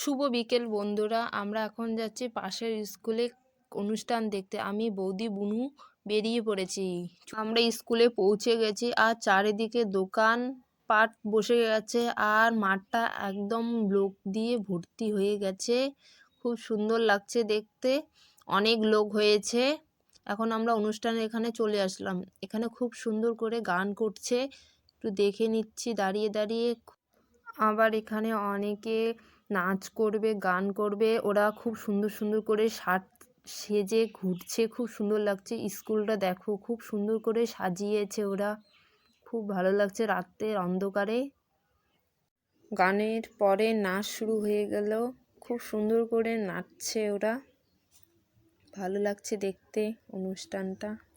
শুভ বিকেল বন্ধুরা, আমরা এখন যাচ্ছি পাশের স্কুলে অনুষ্ঠান দেখতে। আমি বৌদি বুনু বেরিয়ে পড়েছি। আমরা স্কুলে পৌঁছে গেছি আর চারিদিকে দোকান পাট বসে গেছে আর মাঠটা একদম লোক দিয়ে ভর্তি হয়ে গেছে। খুব সুন্দর লাগছে দেখতে। অনেক লোক হয়েছে। এখন আমরা অনুষ্ঠানে এখানে চলে আসলাম। এখানে খুব সুন্দর করে গান করছে। একটু দেখে নিচ্ছি, দাঁড়িয়ে দাঁড়িয়ে। আবার এখানে অনেকে নাচ করবে, গান করবে, ওরা খুব সুন্দর সুন্দর করে শার্ট সেজে ঘুরছে, খুব সুন্দর লাগছে। স্কুলটা দেখো, খুব সুন্দর করে সাজিয়েছে ওরা। খুব ভালো লাগছে রাতের অন্ধকারে। গানের পরে নাচ শুরু হয়ে গেল, খুব সুন্দর করে নাচছে ওরা। ভালো লাগছে দেখতে অনুষ্ঠানটা।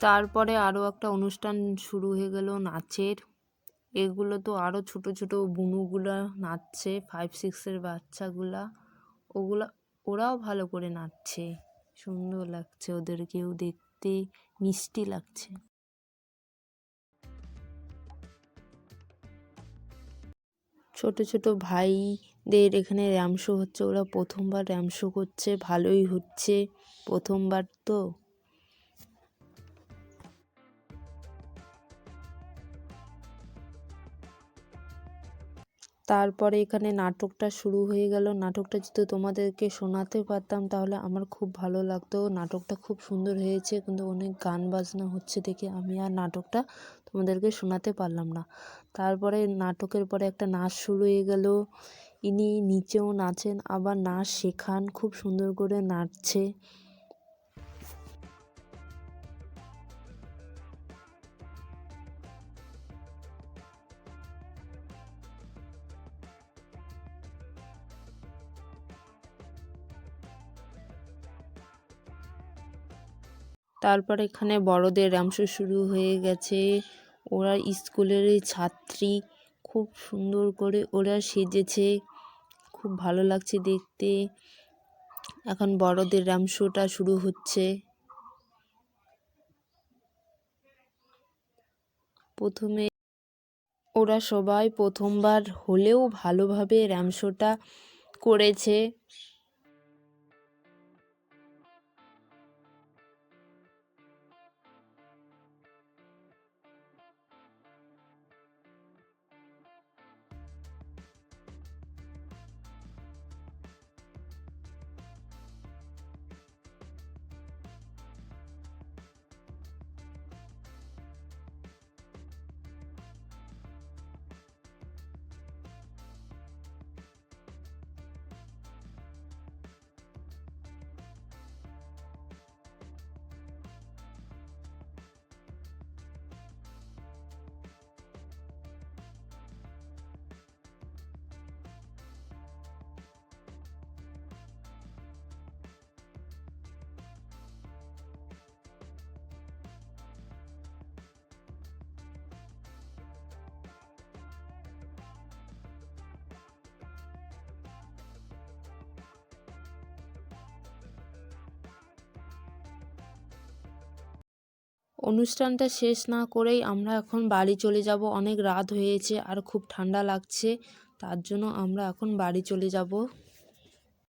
তারপরে আরও একটা অনুষ্ঠান শুরু হয়ে গেল নাচের। এগুলো তো আরও ছোট ছোট বুনুগুলা নাচছে ফাইভ সিক্সের বাচ্চাগুলা। ওগুলা, ওরাও ভালো করে নাচছে। সুন্দর লাগছে ওদেরকেও দেখতে মিষ্টি লাগছে। ছোট ছোট ভাইদের এখানে র্যাম শো হচ্ছে, ওরা প্রথমবার র্যাম শো করছে, ভালোই হচ্ছে। প্রথমবার তো তারপরে এখানে নাটকটা শুরু হয়ে গেল। নাটকটা যদি তোমাদেরকে শোনাতে পারতাম তাহলে আমার খুব ভালো লাগতো। নাটকটা খুব সুন্দর হয়েছে, কিন্তু অনেক গান বাজনা হচ্ছে দেখে আমি আর নাটকটা তোমাদেরকে শোনাতে পারলাম না। তারপরে নাটকের পরে একটা নাচ শুরু হয়ে গেল। ইনি নিচেও নাচেন, আবার নাচ শেখান, খুব সুন্দর করে নাচছে। তারপর এখানে বড়দের রামশো শুরু হয়ে গেছে। ওরা স্কুলের ছাত্রী, খুব সুন্দর করে ওরা সেজেছে। খুব ভালো লাগছে দেখতে। এখন বড়দের রামশোটা শুরু হচ্ছে। প্রথমে ওরা সবাই প্রথমবার হলেও ভালোভাবে র্যামশোটা করেছে। অনুষ্ঠানটা শেষ না করেই আমরা এখন বাড়ি চলে যাব। অনেক রাত হয়েছে আর খুব ঠান্ডা লাগছে, তার জন্য আমরা এখন বাড়ি চলে যাব।